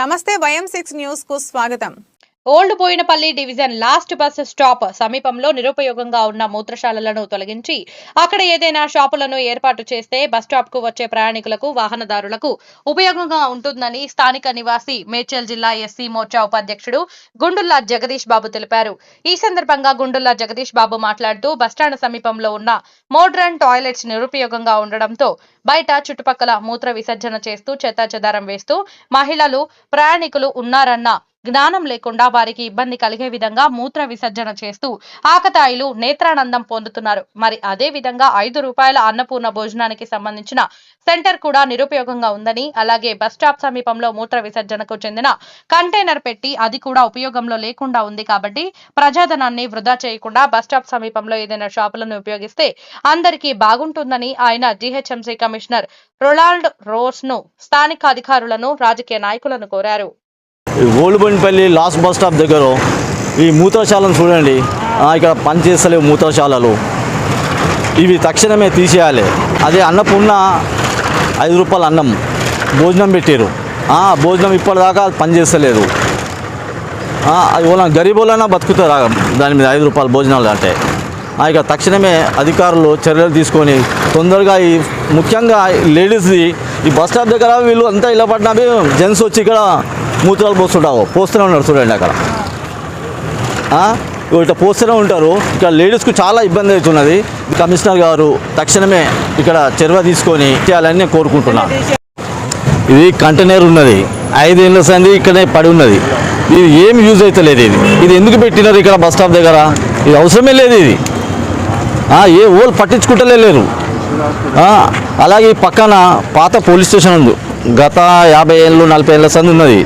నమస్తే వయం సిక్స్ న్యూస్కు స్వాగతం. Old Bowenpally division last bus stop సమీపంలో నిరుపయోగంగా ఉన్న మూత్రశాలలను తొలగించి అక్కడ ఏదైనా షాపులను ఏర్పాటు చేస్తే బస్ స్టాప్కు వచ్చే ప్రయాణికులకు వాహనదారులకు ఉపయోగంగా ఉంటుందని స్థానిక నివాసి మేడ్చల్ జిల్లా ఎస్సీ మోర్చా ఉపాధ్యక్షుడు గుండుల్లా జగదీష్ బాబు తెలిపారు. ఈ సందర్భంగా గుండుల్లా జగదీష్ బాబు మాట్లాడుతూ బస్టాండ్ సమీపంలో ఉన్న మోడ్రన్ టాయిలెట్స్ నిరుపయోగంగా ఉండడంతో బయట చుట్టుపక్కల మూత్ర విసర్జన చేస్తూ చెత్తాచెదారం వేస్తూ మహిళలు ప్రయాణికులు ఉన్నారన్న జ్ఞానం లేకుండా వారికి ఇబ్బంది కలిగే విధంగా మూత్ర విసర్జన చేస్తూ ఆకతాయిలు నేత్రానందం పొందుతున్నారు. మరి అదే విధంగా ఐదు రూపాయల అన్నపూర్ణ భోజనానికి సంబంధించిన సెంటర్ కూడా నిరుపయోగంగా ఉందని అలాగే బస్ స్టాప్ సమీపంలో మూత్ర విసర్జనకు చెందిన కంటైనర్ పెట్టి అది కూడా ఉపయోగంలో లేకుండా ఉంది కాబట్టి ప్రజాధనాన్ని వృధా చేయకుండా బస్ స్టాప్ సమీపంలో ఏదైనా షాపులను ఉపయోగిస్తే అందరికీ బాగుంటుందని ఆయన జీహెచ్ఎంసీ కమిషనర్ రొనాల్డ్ రోస్ను స్థానిక అధికారులను రాజకీయ నాయకులను కోరారు. ఈ లాస్ట్ బస్ స్టాప్ దగ్గర ఈ మూత్రశాలను చూడండి. ఆ, ఇక్కడ పనిచేస్తలేవు మూత్రశాలలు. ఇవి తక్షణమే తీసేయాలి. అదే అన్నపూర్ణ ఐదు రూపాయల అన్నం భోజనం పెట్టారు భోజనం ఇప్పటిదాకా పనిచేస్తలేదు. అది వాళ్ళ గరీబులైనా బతుకుతారు ఆ దాని మీద ఐదు రూపాయల భోజనాలు అంటే? ఆ, ఇక తక్షణమే అధికారులు చర్యలు తీసుకొని తొందరగా ఈ ముఖ్యంగా లేడీస్ది ఈ బస్ స్టాప్ దగ్గర వీళ్ళు అంతా ఇలా పడినా జెంట్స్ వచ్చి ఇక్కడ మూత్రాలు పోస్తుంటావు. పోస్తూనే ఉన్నారు చూడండి అక్కడ. ఇట్లా పోస్తూనే ఉంటారు. ఇక్కడ లేడీస్కు చాలా ఇబ్బంది అవుతున్నది. కమిషనర్ గారు తక్షణమే ఇక్కడ చర్య తీసుకొని చేయాలని నేను కోరుకుంటున్నాను ఇది కంటైనర్ ఉన్నది. ఐదేళ్ళ సంది ఇక్కడే పడి ఉన్నది. ఇది ఏం యూజ్ అవుతలేదు ఇది. ఇది ఎందుకు పెట్టినారు ఇక్కడ బస్ స్టాప్ దగ్గర? ఇది అవసరమే లేదు ఇది. ఏ ఓళ్ళు పట్టించుకుంటలే అలాగే ఈ పక్కన పాత పోలీస్ స్టేషన్ ఉంది. గత యాభై ఏళ్ళు నలభై ఏళ్ళ సంది ఉన్నది.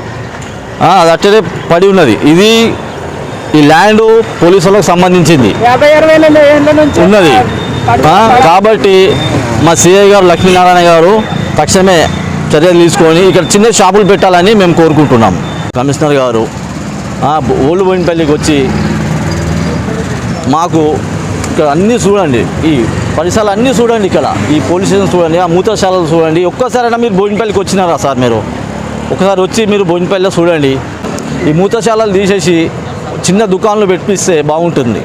అది అట్టనే పడి ఉన్నది. ఇది ఈ ల్యాండ్ పోలీసు వాళ్ళకి సంబంధించింది ఉన్నది. కాబట్టి మా సిఐ గారు లక్ష్మీనారాయణ గారు తక్షణమే చర్యలు తీసుకొని ఇక్కడ చిన్న షాపులు పెట్టాలని మేము కోరుకుంటున్నాం. కమిషనర్ గారు ఓల్డ్ బోయినపల్లికి వచ్చి మాకు ఇక్కడ అన్నీ చూడండి. ఈ పరిసరాలు అన్నీ చూడండి ఇక్కడ. ఈ పోలీస్ స్టేషన్ చూడండి ఆ మూత్రశాలలు చూడండి. ఒక్కసారైనా మీరు బోయినపల్లికి వచ్చినారా సార్ మీరు? ఒకసారి వచ్చి మీరు భోజనపల్లిలో చూడండి. ఈ మూత్రశాలలు తీసేసి చిన్న దుకాణాలు పెట్టిస్తే బాగుంటుంది.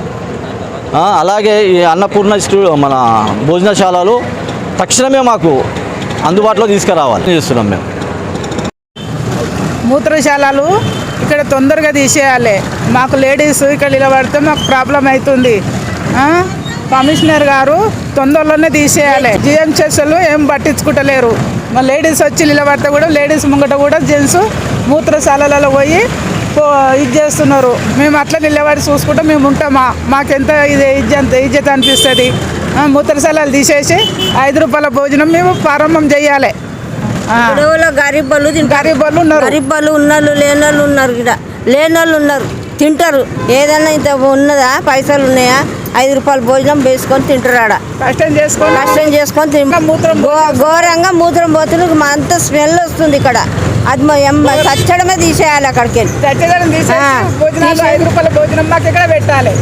అలాగే ఈ అన్నపూర్ణ మన భోజనశాలలు తక్షణమే మాకు అందుబాటులో తీసుకురావాలి. చేస్తున్నాం మేము? మూత్రశాలలు ఇక్కడ తొందరగా తీసేయాలి. మాకు లేడీస్ ఇక్కడ నిలబడితే మాకు ప్రాబ్లం అవుతుంది. కమిషనర్ గారు తొందరలోనే తీసేయాలి. జిఎంసెస్లు ఏం పట్టించుకుంటలేరు. మా లేడీస్ వచ్చి నిలబడితే కూడా లేడీస్ ముంగట కూడా జెంట్స్ మూత్రశాలలలో పోయి పో- ఇది చేస్తున్నారు. మేము అట్లా నిలబడి చూసుకుంటే మేము ఉంటామా? మాకెంత ఇది ఇజ్జత ఇజ్జత అనిపిస్తుంది? మూత్రశాలలు తీసేసి ఐదు రూపాయల భోజనం మేము ప్రారంభం చేయాలి. ఆ. గొడవలో గరీబ్ వాళ్ళు తింటారు. గరీబ్ వాళ్ళు ఉన్నారు. గరీబ్ వాళ్ళు ఉన్నోళ్ళు లేనోళ్ళు ఉన్నారు ఇక్కడ. లేనోళ్ళు ఉన్నారు. తింటారు. ఏదైనా ఇంత ఉన్నదా? పైసలు ఉన్నాయా? ఐదు రూపాయల భోజనం వేసుకొని తింటారు ఆడ కష్టం చేసుకోండి కష్టం చేసుకొని ఘోరంగా మూత్రం పోతుంది. మా అంత స్మెల్ వస్తుంది ఇక్కడ. అది చచ్చడమే తీసేయాలి అక్కడికి. వెళ్ళి భోజనాలు తీసేసి. ఐదు రూపాయల భోజనం మాకు ఇక్కడ పెట్టాలి.